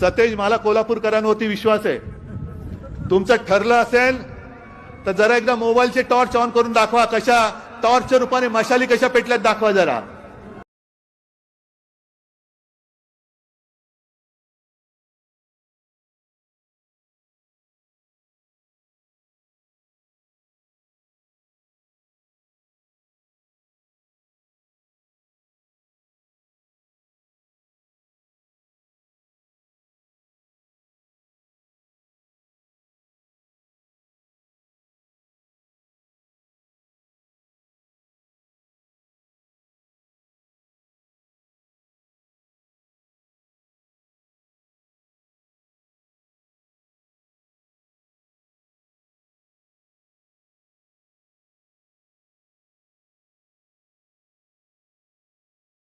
सतेज मला कोल्हापूरकरांवरती विश्वास आहे. तुमचं ठरलं असेल तर जरा एकदा मोबाईलचे टॉर्च ऑन करून दाखवा कशा टॉर्चच्या रूपाने मशाली कशा पेटल्यात दाखवा जरा.